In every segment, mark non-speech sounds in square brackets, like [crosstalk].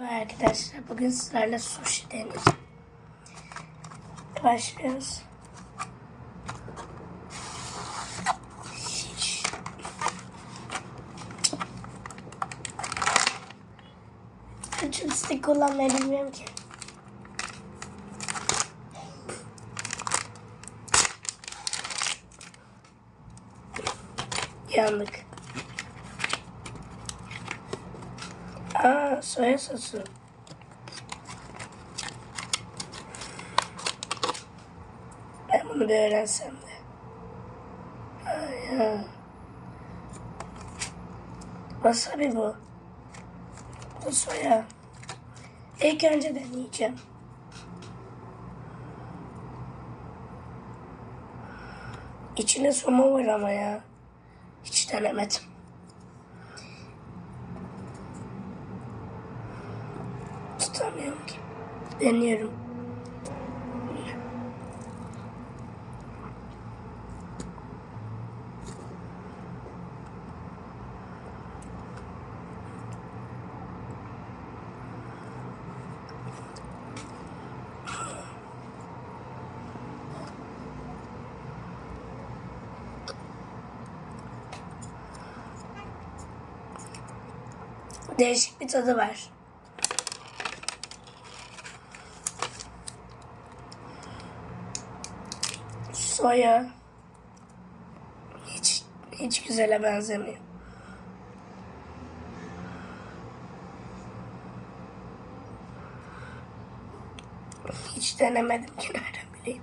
Merhaba Arkadaşlar bugün sizlerle sushi deneyeceğim. Başlıyoruz. Hiç. Chopstick kullanmayı bilmiyorum ki. Yandık. Aa, soya sosu. Ben bunu bir öğrensem de. Ay ya. Wasabi bu. Bu soya. İlk önce deneyeceğim. İçinde somon var ama ya. Hiç denemedim. Tutamıyorum ki. Deniyorum. Değişik bir tadı var. Soya hiç hiç güzele benzemiyor. Hiç denemedim ki [laughs] nereden bileyim.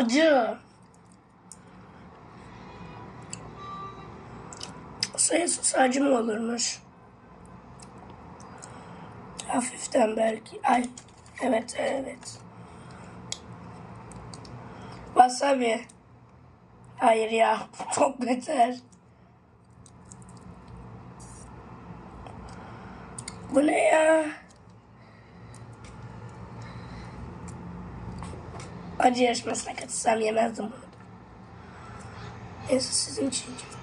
Acı. Sosu acı mı olurmuş? Hafiften belki. Ay. Evet evet. Wasabi. Hayır ya. [laughs] Çok beter. Bu ne ya? Onde as massacres são minha mais do mundo. Isso se sentido.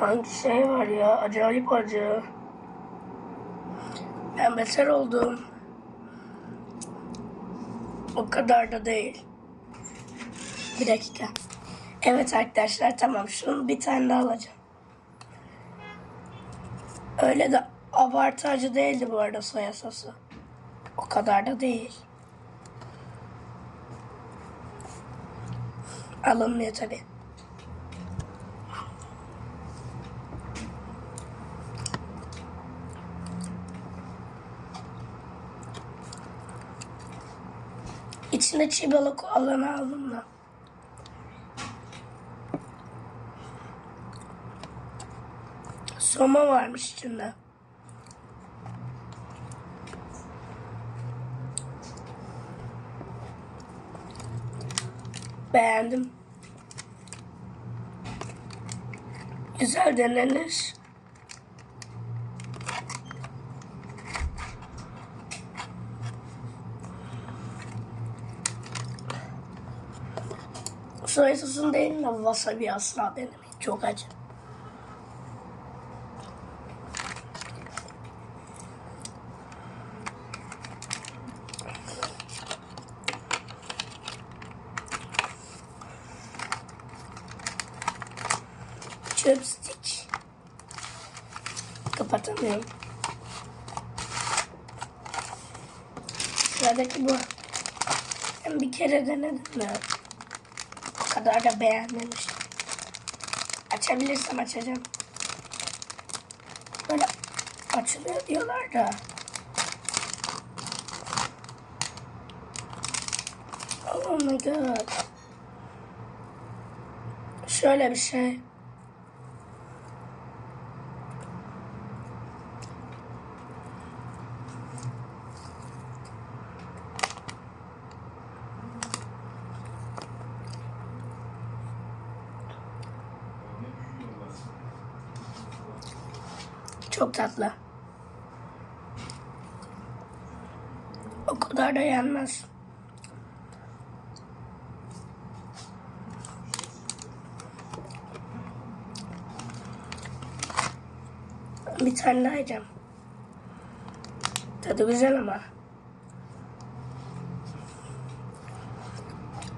Sanki şey var ya acayip acı. Ben beter oldum. O kadar da değil. Bir dakika. Evet arkadaşlar tamam şunu bir tane daha alacağım. Öyle de abartı değildi bu arada soya sosu. O kadar da değil. Alınmıyor tabii. İçinde çiğ balık olanı aldım da. Soma varmış içinde. Beğendim. Güzel denenir. Soya sosunu değil de wasabi asla denemeyin. Çok acı. Chopstick. Kapatamıyorum. Sıradaki bu. Ben bir kere denedim de. Kadar da beğenmemiştim. Açabilirsem açacağım. Açılıyor diyorlar da. Oh my god. Şöyle bir şey. Çok tatlı. O kadar da yenmez. Bir tane daha yiyeceğim. Tadı güzel ama.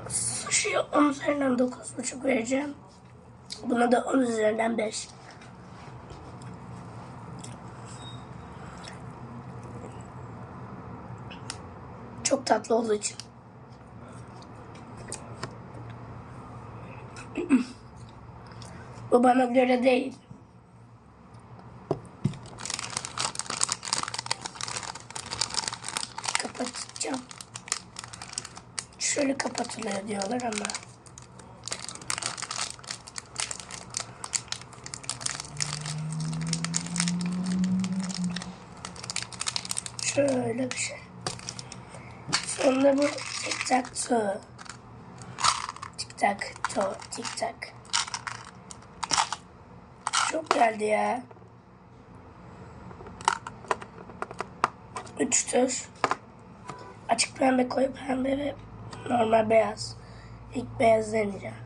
Sushi'ye 10 üzerinden 9,5 vereceğim. Buna da 10 üzerinden 5. Çok tatlı olduğu için. [clears throat] Bu bana göre değil. Kapatacağım. Şöyle kapatılıyor diyorlar ama. Şöyle bir şey. Sonra bu tic tac toe. Tic tac toe, tic tac. Çok geldi ya. Üç tür. Açık pembe, koyu pembe ve normal beyaz. İlk beyaz deneyeceğim.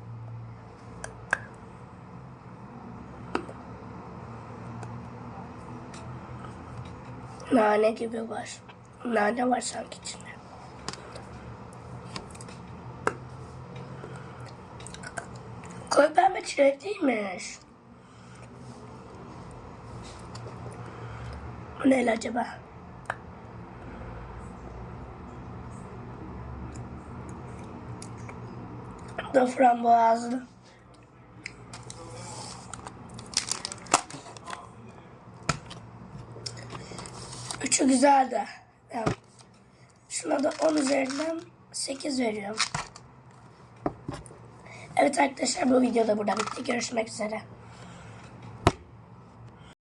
Nane gibi var. Nane var sanki içinde. Koyu pembe çilek değilmiş. Bu ne acaba? Da frambuazlı. Üçü güzel de. Yani şuna da 10 üzerinden 8 veriyorum. Evet arkadaşlar bu videoda burada bitti. Görüşmek üzere.